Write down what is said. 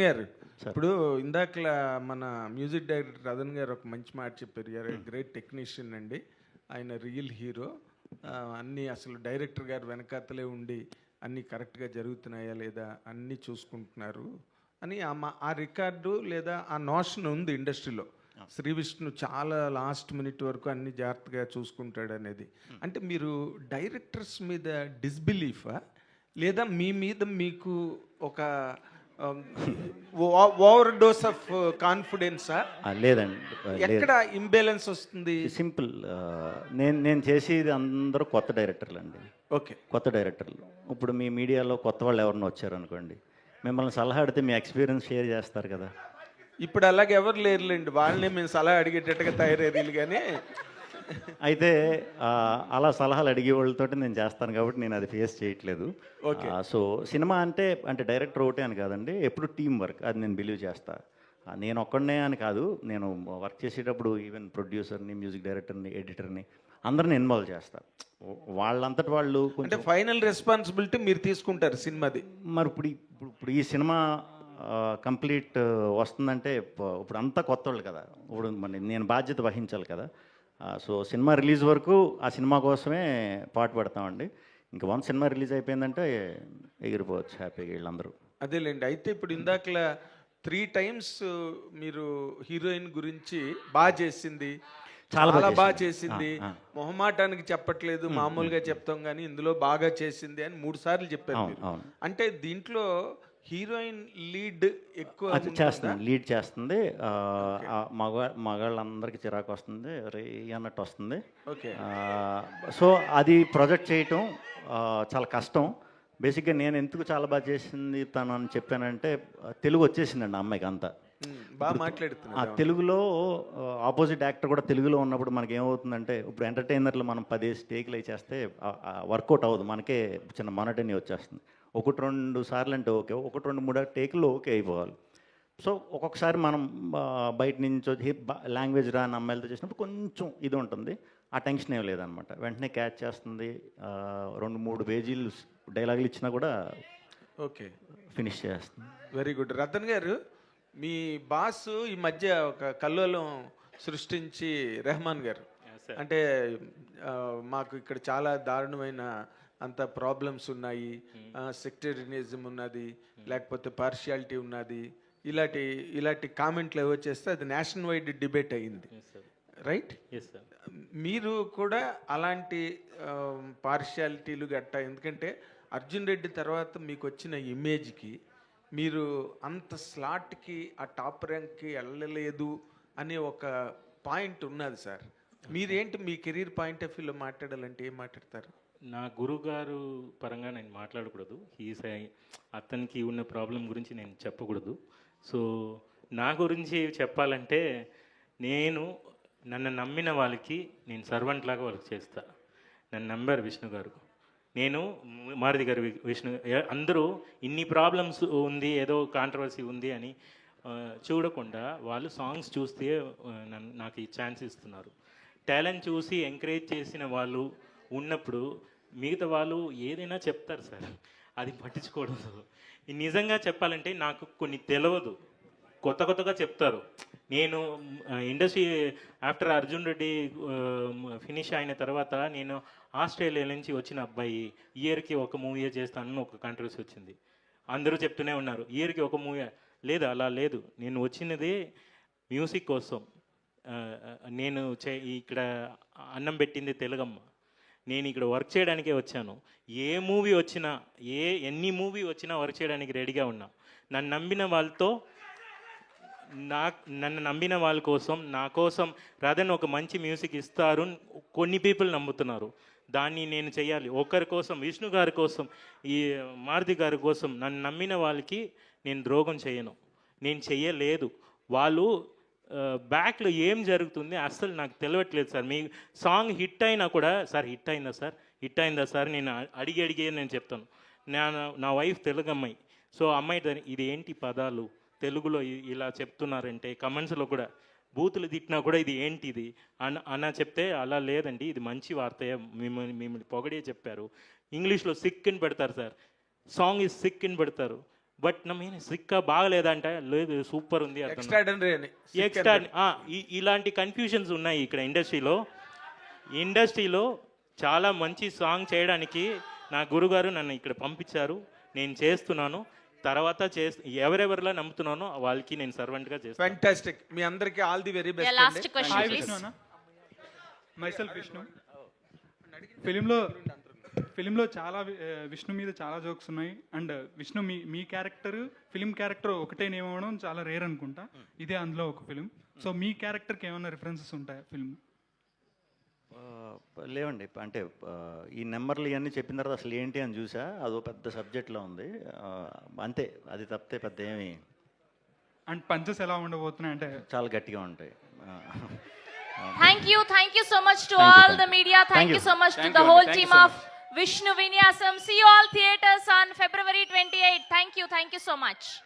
గారు ఇప్పుడు ఇందాక మన మ్యూజిక్ డైరెక్టర్ రతన్ గారు ఒక మంచి మాట చెప్పారు. యార్ గ్రేట్ టెక్నీషియన్ అండి. ఆయన రియల్ హీరో అన్నీ అసలు డైరెక్టర్ గారు వెనకాతలే ఉండి అన్నీ కరెక్ట్గా జరుగుతున్నాయా లేదా అన్నీ చూసుకుంటున్నారు అని ఆ మా- ఆ రికార్డు లేదా ఆ నోషన్ ఉంది ఇండస్ట్రీలో శ్రీ విష్ణు చాలా లాస్ట్ మినిట్ వరకు అన్ని జాగ్రత్తగా చూసుకుంటాడు అనేది. అంటే మీరు డైరెక్టర్స్ మీద డిస్బిలీఫా లేదా మీ మీద మీకు ఒక ఓవర్ డోస్ ఆఫ్ కాన్ఫిడెన్సా లేదండి ఎక్కడ ఇంబ్యాలెన్స్ వస్తుంది? సింపుల్ నేను నేను చేసేది అందరూ కొత్త డైరెక్టర్లు అండి ఓకే కొత్త డైరెక్టర్లు. ఇప్పుడు మీ మీడియాలో కొత్త వాళ్ళు ఎవరిని వచ్చారనుకోండి మిమ్మల్ని సలహా అడిగితే మీ ఎక్స్పీరియన్స్ షేర్ చేస్తారు కదా. ఇప్పుడు అలాగే ఎవరు లేరులేండి వాళ్ళనే మేము సలహా అడిగేటట్టుగా తయారయ్యారు కానీ. అయితే అలా సలహాలు అడిగే వాళ్ళతోటి నేను చేస్తాను కాబట్టి నేను అది ఫేస్ చేయట్లేదు. Okay. సో సినిమా అంటే అంటే డైరెక్టర్ ఒకటే అని కాదండి ఎప్పుడు టీం వర్క్ అది నేను బిలీవ్ చేస్తా. ఆ, నేను ఒక్కడనే అని కాదు నేను వర్క్ చేసేటప్పుడు ఈవెన్ ప్రొడ్యూసర్ని మ్యూజిక్ డైరెక్టర్ని ఎడిటర్ని అందరిని ఇన్వాల్వ్ చేస్తా. వాళ్ళంతటి వాళ్ళు అంటే ఫైనల్ రెస్పాన్సిబిలిటీ మీరు తీసుకుంటారు సినిమాది. మరి ఇప్పుడు ఈ- ఇప్పుడు ఇప్పుడు ఈ సినిమా కంప్లీట్ వస్తుందంటే ఇప్ప- ఇప్పుడు అంతా కొత్త వాళ్ళు కదా. ఇప్పుడు మరి నేను బాధ్యత వహించాలి కదా. సో సినిమా రిలీజ్ వరకు ఆ సినిమా కోసమే పాటు పడతామండి. ఇంకా వన్ సినిమా రిలీజ్ అయిపోయిందంటే ఎగిరిపోవచ్చు హ్యాపీగా వీళ్ళందరూ. అదేలేండి. అయితే ఇప్పుడు ఇందాకలా త్రీ టైమ్స్ మీరు హీరోయిన్ గురించి బాగా చేసింది. చాలా బాగా చేసింది. మొహమాటానికి చెప్పట్లేదు మామూలుగా చెప్తాం కానీ ఇందులో బాగా చేసింది అని మూడు సార్లు చెప్పారు అంటే దీంట్లో హీరోయిన్ లీడ్ ఎక్కువ అది? చేస్తుంది లీడ్ చేస్తుంది. మగ మగాళ్ళందరికీ చిరాకు వస్తుంది రే అన్నట్టు వస్తుంది. ఓకే. సో అది ప్రొజెక్ట్ చేయటం చాలా కష్టం. బేసిక్గా నేను ఎందుకు చాలా బాగా చేసింది తను అని చెప్పానంటే తెలుగు వచ్చేసిందండి అమ్మాయికి అంతా. బాగా ఆ మాట్లాడుతున్నారు తెలుగులో ఆపోజిట్ యాక్టర్ కూడా తెలుగులో ఉన్నప్పుడు మనకి ఏమవుతుందంటే ఇప్పుడు ఎంటర్టైనర్లు మనం పదేసి టేకులు వేసేస్తే వర్కౌట్ అవ్వదు. మనకే చిన్న మొనటని వచ్చేస్తుంది. ఒకటి రెండు సార్లు అంటే ఓకే ఒకటి రెండు మూడు టేకులు ఓకే అయిపోవాలి. సో ఒక్కొక్కసారి మనం బయట నుంచి వచ్చి లాంగ్వేజ్ రాని అమ్మాయిలతో చేసినప్పుడు కొంచెం ఇది ఉంటుంది. ఆ టెన్షన్ ఏం లేదనమాట. వెంటనే క్యాచ్ చేస్తుంది. రెండు మూడు పేజీలు డైలాగులు ఇచ్చినా కూడా ఓకే. ఫినిష్ చేస్తుంది. Very good. రతన్ గారు మీ బాస్ ఈ మధ్య ఒక కల్లోలం సృష్టించి రెహమాన్ గారు. అంటే మాకు ఇక్కడ చాలా దారుణమైన అంత ప్రాబ్లమ్స్ ఉన్నాయి సెక్టేరియనిజం ఉన్నది లేకపోతే పార్షియాలిటీ ఉన్నది ఇలాంటి ఇలాంటి కామెంట్లు ఏవో చేస్తే అది నేషనల్ వైడ్ డిబేట్ అయ్యింది రైట్ మీరు కూడా అలాంటి పార్షియాలిటీలు గట్టా ఎందుకంటే అర్జున్ రెడ్డి తర్వాత మీకు వచ్చిన ఇమేజ్కి మీరు అంత స్లాట్కి ఆ టాప్ ర్యాంక్కి వెళ్ళలేదు అనే ఒక పాయింట్ ఉన్నది సార్ మీరేంటి మీ కెరీర్ పాయింట్ ఆఫ్ వ్యూలో మాట్లాడాలంటే ఏం మాట్లాడతారు? నా గురుగారు పరంగా నేను మాట్లాడకూడదు. హీస్ అతనికి ఉన్న ప్రాబ్లం గురించి నేను చెప్పకూడదు. సో నా గురించి చెప్పాలంటే నేను నన్ను నమ్మిన వాళ్ళకి నేను సర్వెంట్ లాగా వాళ్ళకి చేస్తా. నన్ను నమ్మారు విష్ణు గారు. నేను మారుతి గారు విష్ణు అందరూ ఇన్ని ప్రాబ్లమ్స్ ఉంది ఏదో కాంట్రవర్సీ ఉంది అని చూడకుండా వాళ్ళు సాంగ్స్ చూస్తే నన్ను నాకు ఈ ఛాన్స్ ఇస్తున్నారు. టాలెంట్ చూసి ఎంకరేజ్ చేసిన వాళ్ళు ఉన్నప్పుడు మిగతా వాళ్ళు ఏదైనా చెప్తారు సార్. అది పట్టించుకోవడదు నిజంగా చెప్పాలంటే నాకు కొన్ని తెలియదు కొత్త కొత్తగా చెప్తారు. నేను industry after Arjun Reddy finish అయిన తర్వాత నేను ఆస్ట్రేలియా నుంచి వచ్చిన అబ్బాయి ఇయర్కి ఒక మూవీ చేస్తానని ఒక కంట్రవర్సీ వచ్చింది. అందరూ చెప్తూనే ఉన్నారు. ఇయర్కి ఒక మూవీ లేదు అలా లేదు. నేను వచ్చినదే మ్యూజిక్ కోసం. నేను చే ఇక్కడ అన్నం పెట్టింది తెలుగమ్మ. నేను ఇక్కడ వర్క్ చేయడానికే వచ్చాను. ఏ మూవీ వచ్చినా ఏ ఎన్ని మూవీ వచ్చినా వర్క్ చేయడానికి రెడీగా ఉన్నా. నన్ను నమ్మిన వాళ్ళతో నా నన్ను నమ్మిన వాళ్ళ కోసం నా కోసం రాదని ఒక మంచి మ్యూజిక్ ఇస్తారు కొన్ని పీపుల్ నమ్ముతున్నారు. దాన్ని నేను చేయాలి ఒకరి కోసం విష్ణు గారి కోసం ఈ మారుతి గారి కోసం నన్ను నమ్మిన వాళ్ళకి నేను ద్రోహం చేయను. నేను చెయ్యలేదు. వాళ్ళు బ్యాక్లో ఏం జరుగుతుంది అస్సలు నాకు తెలియట్లేదు సార్. మీ సాంగ్ హిట్ అయినా కూడా సార్ హిట్ అయిందా సార్? హిట్ అయిందా సార్? నేను అడిగి అడిగి నేను చెప్తాను. నా నా వైఫ్ తెలుగు అమ్మాయి సో అమ్మాయి దాని- ఇది ఏంటి పదాలు? తెలుగులో ఇలా చెప్తున్నారంటే కమెంట్స్లో కూడా బూతులు తిట్టినా కూడా ఇది ఏంటిది అన్న అన్న చెప్తే అలా లేదండి ఇది మంచి వార్త. మిమ్మల్ని మిమ్మల్ని పొగడే చెప్పారు. ఇంగ్లీష్లో సిక్ అని పెడతారు సార్. సాంగ్ ఇస్ సిక్ అని పెడతారు. బట్ నా మీద సిక్క బాగలేదంట లేదు సూపర్ ఉంది ఎక్స్ట్రా ఆ, ఈ- ఇలాంటి కన్ఫ్యూజన్స్ ఉన్నాయి ఇక్కడ ఇండస్ట్రీలో. ఇండస్ట్రీలో చాలా మంచి సాంగ్ చేయడానికి నా గురుగారు నన్ను ఇక్కడ పంపించారు. నేను చేస్తున్నాను. తర్వాత చేస్ ఎవరెవరిలో నమ్ముతున్నానో వాళ్ళకి నేను సర్వెంట్గా చేస్తాను. ఫ్యాంటాస్టిక్ మీ అందరికీ all the very best Vishnu ఫిలింలో ఫిలింలో చాలా విష్ణు మీద చాలా జోక్స్ ఉన్నాయి. అండ్ విష్ణు మీ మీ క్యారెక్టర్ ఫిలిం క్యారెక్టర్ ఒకటే నేమ్ అవ్వడం చాలా రేర్ అనుకుంటా. ఇదే అందులో ఒక ఫిలిం. సో మీ క్యారెక్టర్కి ఏమైనా రిఫరెన్సెస్ ఉంటాయా ఫిల్మ్ ఆ, లేవండి. అంటే ఈ నెంబర్లు ఇవన్నీ చెప్పిన తర్వాత అసలు ఏంటి అని చూసా. అదో పెద్ద సబ్జెక్ట్లో ఉంది. అంతే. అది తప్పితే పెద్ద ఏమి అండ్ పంచెస్ ఎలా ఉండబోతున్నాయి? అంటే చాలా గట్టిగా ఉంటాయి. Thank you, thank you so much to Thank all thank the you. media. Thank, Thank you you. so much Thank to the you, whole Andy. Thank team you so of Vishnu Vinyasam. See you all theaters on February 28. Thank you, thank you so much.